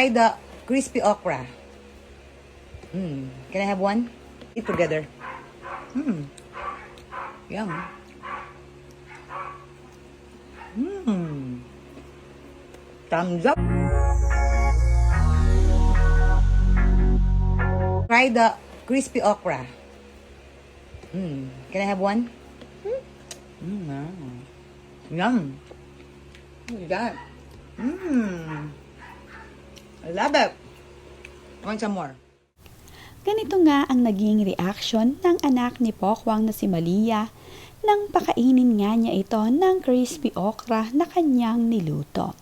Try the crispy okra. Mm. Can I have one? Eat together. Mm. Yum. Mm. Thumbs up. Try the crispy okra. Mm. Can I have one? Mm. wow. Yum. Look at that. Mmm. I love it. Want some more? Ganito nga ang naging reaction ng anak ni Pokwang na si Malia nang pakainin nga niya ito ng crispy okra na kanyang niluto.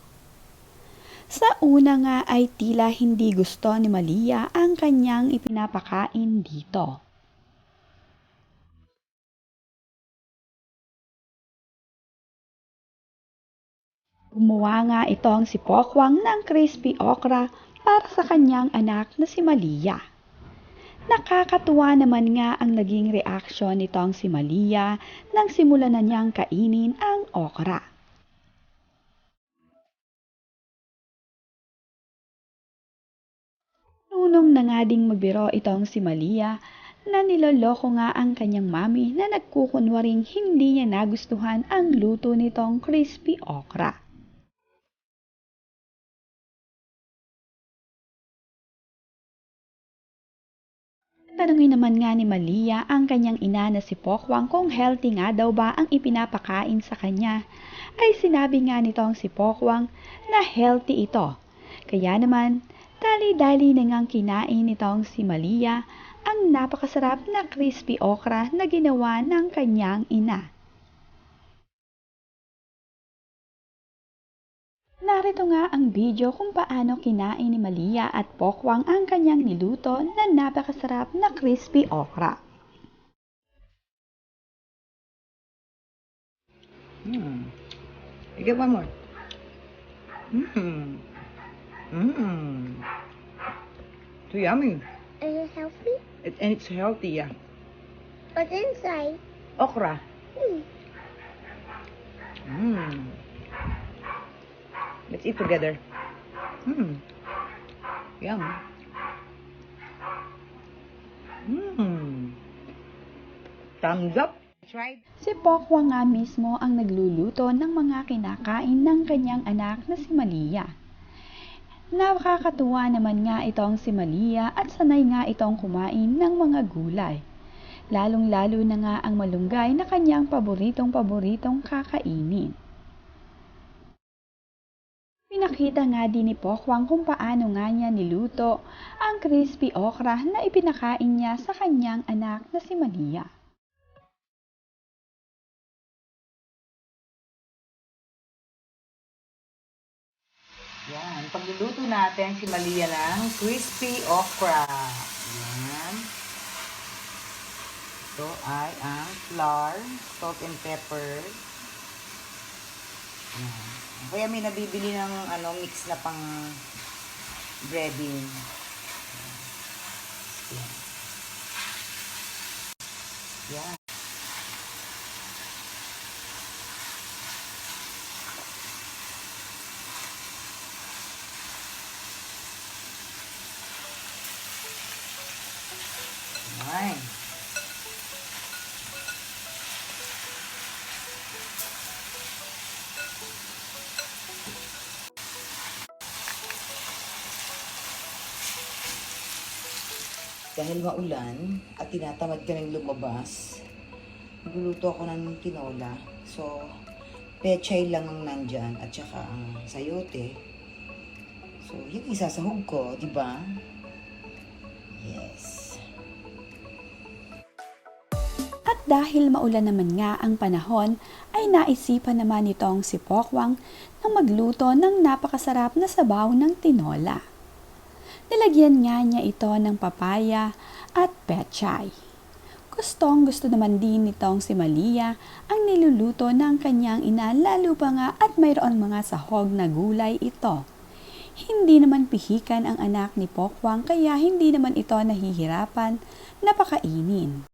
Sa una nga ay tila hindi gusto ni Malia ang kanyang ipinapakain dito. Gumawa nga itong si Pokwang ng crispy okra para sa kanyang anak na si Malia. Nakakatuwa naman nga ang naging reaksyon nitong si Malia nang simulan na niyang kainin ang okra. Nunong na nga ding magbiro itong si Malia na niloloko nga ang kanyang mami na nagkukunwaring hindi niya nagustuhan ang luto nitong crispy okra. Tanungin naman nga ni Malia ang kanyang ina na si Pokwang kung healthy nga daw ba ang ipinapakain sa kanya. Ay sinabi nga nitong si Pokwang na healthy ito. Kaya naman, dali-dali na ngang kinain nitong si Malia ang napakasarap na crispy okra na ginawa ng kanyang ina. Narito nga ang video kung paano kinain ni Malia at Pokwang ang kanyang niluto na napakasarap na crispy okra. Mmm. You get one more. Mmm. Mmm. So yummy. Is it healthy? It, and it's healthy, yeah. What's inside? Okra. Hmm. Mmm. Let's eat together. Mmm. Yum. Mmm. Thumbs up. Tried. Si Pokwang nga mismo ang nagluluto ng mga kinakain ng kanyang anak na si Malia. Nakakatuwa naman nga itong si Malia at sanay nga itong kumain ng mga gulay. Lalong-lalo na nga ang malunggay na kanyang paboritong-paboritong kakainin. Pinakita nga din ni Pokwang kung paano nga niya niluto ang crispy okra na ipinakain niya sa kanyang anak na si Malia. Yan. Pagluluto natin si Malia ng crispy okra. Yan. Ito ay ang flour, salt and pepper. Yan. Kaya may nabibili ng ano, mix na pang breading. Yan. Yan. Dahil maulan at tinatamad kaming lumabas, nagluluto ako ng tinola. So, pechay lang ang nandyan at saka ang sayote. So, yun isasahog ko, di ba? Yes. At dahil maulan naman nga ang panahon, ay naisipan naman nitong si Pokwang na magluto ng napakasarap na sabaw ng tinola. Nilagyan nga niya ito ng papaya at pechay. Gustong gusto naman din nitong si Malia ang niluluto ng kanyang ina lalo pa nga at mayroon mga sahog na gulay ito. Hindi naman pihikan ang anak ni Pokwang kaya hindi naman ito nahihirapan na pakainin.